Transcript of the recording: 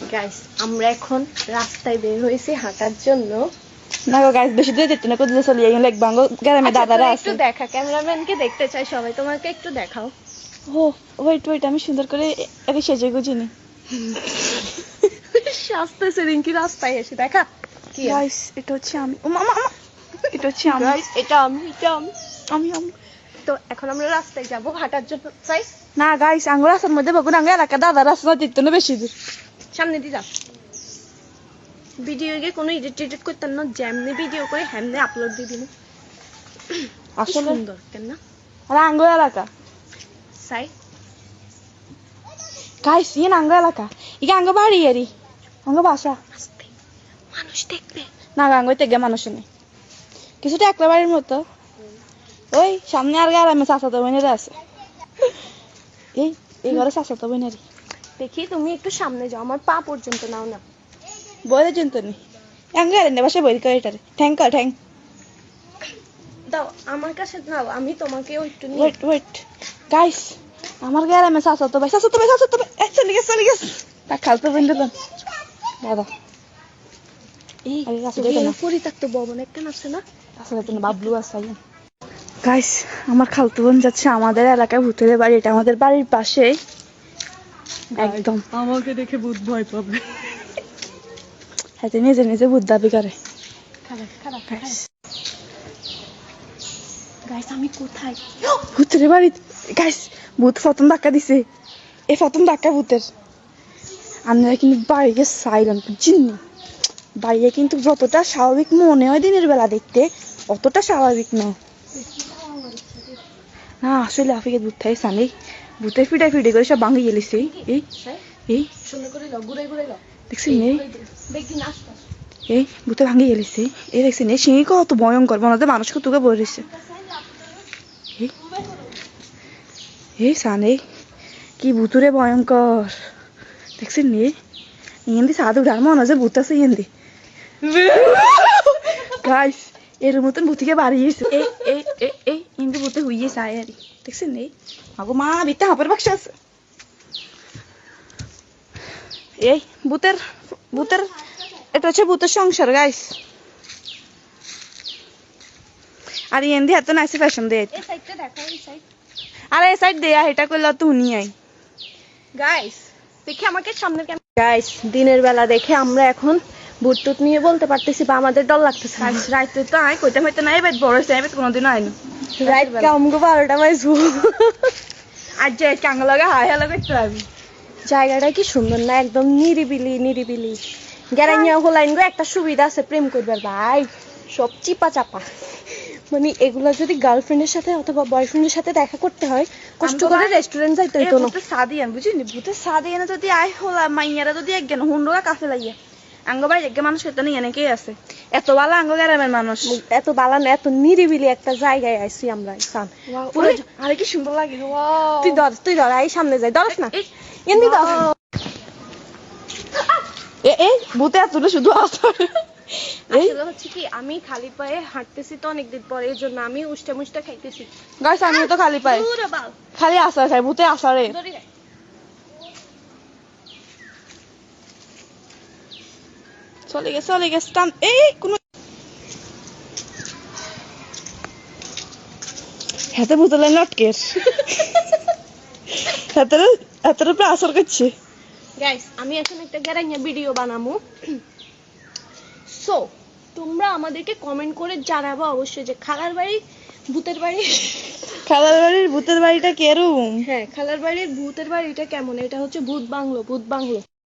Guys আমরা এখন রাস্তায় বের হয়েছি হাঁটার জন্য। না গো গাইস বেশি দূরে যেতে না কোথাও চলে যাই? লাইক বাঙ্গো গ্রামে আচ্ছা, দাদারা আছে। একটু দেখা ক্যামেরাম্যানকে দেখতে চাই সবাই তোমাকে একটু দেখাও। ও ওয়েট ওয়েট আমি সুন্দর করে আগে সেজে গুজিনি। আসতেছে রিঙ্কি রাস্তায় এসে দেখা। কি গাইস এটা হচ্ছে আমি। ও মামা এটা হচ্ছে আমি। এটা আমি এটা আমি। আমি আমি। তো এখন আমরা রাস্তায় যাব হাঁটার জন্য চাই না গাইস আঙ্গুর রাস্তার মধ্যে বকুন আঙ্গুর এলাকা দাদা রাস্তা যেত না বেশি দূর। সামনে দিয়ে যাও। ভিডিও গিয়ে কোনো এডিট টেডিট করতাম না যেমনি ভিডিও করে হেমনি আপলোড দিয়ে দিব আসলে? সুন্দর কেন না? আর আঙ্গুর এলাকা। সাই গাইস ইয়ে আঙ্গুর এলাকা। ইকে আঙ্গুর বাড়ি এরি। আঙ্গুর বাসা। মানুষ দেখবে। না গাঙ্গুর থেকে মানুষ নেই। কিছুটা একলা বাড়ির মতো। ওই সামনে আর গ্রামে চাচাতো বোনেরা আছে। এই এই ঘরে চাচাতো বোনেরই। দেখি তুমি একটু সামনে যাও আমার পা পর্যন্ত নাও না। বলে চিন্ত নি বাসা এটারে দাও আমার কাছে নাও আমি তোমাকেও একটু ওয়েট ওয়েট গাইস আমার চাচাতো ভাই ভাই ভাই। চলে গেছে তা খালতো দিলাম দাদা। এই ভবন একটা আছে না? আসলে তুমি বাবলু আছে গাইস আমার খালতো বোন যাচ্ছে আমাদের এলাকায় ভূতের বাড়ি এটা আমাদের বাড়ির পাশে একদম। আমাকে দেখে ভূত ভয় পাবে। হাতে নিজে নিজে ভূত দাবি করে। গাইস আমি কোথায়? ভূতের বাড়ি। গাইস ভূত প্রথম ধাক্কা দিছে। এই প্রথম ধাক্কা ভূতের। আপনারা কিন্তু সাইলেন্ট? বাইরে কিন্তু যতটা স্বাভাবিক মনে হয় দিনের বেলা দেখতে অতটা স্বাভাবিক নয় না আসলে আফিকে ভূত থাকে সানি ভূতের ফিটা ফিটে করে সব ভাঙিয়ে গেলিছে এই এই এই দেখি না আসতে এই, ভূতে ভাঙে গেলিছে এই দেখছেন, এই সিঁড়ি কত ভয়ঙ্কর, মনে হচ্ছে মানুষ কতকে বই রয়েছে এই এই সানে কি ভূতুরে ভয়ঙ্কর। দেখছেন নে ইন্দি সাধু ডার মনে হচ্ছে ভূত আছে ইন্দি গাইস এর মতন ভূতিকে বাড়িয়েছে এই এই এই এই ইন্দি ভূতে হুইয়ে চায় আর দেখছেন নি। আগো মা বিতে হাপের বাক্স আছে। এই ভূতের ভূতের এটা হচ্ছে ভূতের সংসার গাইস আর এন্দি এত নাইসে ফ্যাশন দেয় এই এই আর এই সাইড দেয়া এটা করলে তো উনি আই। গাইস দেখি আমাকে সামনের গাইস দিনের বেলা দেখে আমরা এখন ভূত টুত নিয়ে বলতে পারতেছি বা আমাদের ডর লাগতেছে রাইতে তো আই কইতে হইতে না এবার বড় হইছে এবার কোনোদিন আইনো রাইট কামগো বারোটা বাজবো। আজ যে কাঙ্গ লাগা হাই হালা করতে আমি জায়গাটা কি সুন্দর না একদম নিরিবিলি নিরিবিলি। গেরাইয়া হলাইন গো একটা সুবিধা আছে প্রেম করবার ভাই। সব চিপা চাপা মানে এগুলা যদি গার্লফ্রেন্ডের সাথে অথবা বয়ফ্রেন্ডের সাথে দেখা করতে হয় কষ্ট করে রেস্টুরেন্ট যাইতে হইতো না। ভূতের সাদি আন বুঝিনি ভূতের সাদি এনে যদি আই হলা মাইয়ারা যদি একজন হুন্ডোগা কাছে লাইয়া। আঙ্গ বাড়ি একগে মানুষ হইতে নিয়ে এনেকেই আছে। এত ভালো আঙ্গ গ্রামের মানুষ এত বালা না এত নিরিবিলি একটা জায়গায় আইছি আমরা ইসান। পুরো আরে কি সুন্দর লাগে। তুই ধর তুই ধর এই সামনে যাই ধরস না। এমনি ধর। এ এই ভূতে আসলে শুধু আসর আসলে হচ্ছে কি আমি খালি পায়ে হাঁটতেছি তো অনেকদিন পরে এর জন্য আমি উষ্টা মুষ্টা খাইতেছি। গাইস আমিও তো খালি পায়ে। খালি আসার খাই ভূতে আসারে ধরি রে। চলে গেছে চলে গেছে টান এই কোন হাতে বুতলে লটকের হাতের হাতের উপরে আসর করছে। গাইস আমি এখন একটা গ্যারাইয়া ভিডিও বানাবো। সো তোমরা আমাদেরকে কমেন্ট করে জানাব অবশ্যই যে খালার বাড়ি ভূতের বাড়ি খালার বাড়ির ভূতের বাড়িটা কেরম? হ্যাঁ খালার বাড়ির ভূতের বাড়িটা কেমন? এটা হচ্ছে ভূত বাংলো ভূত বাংলো।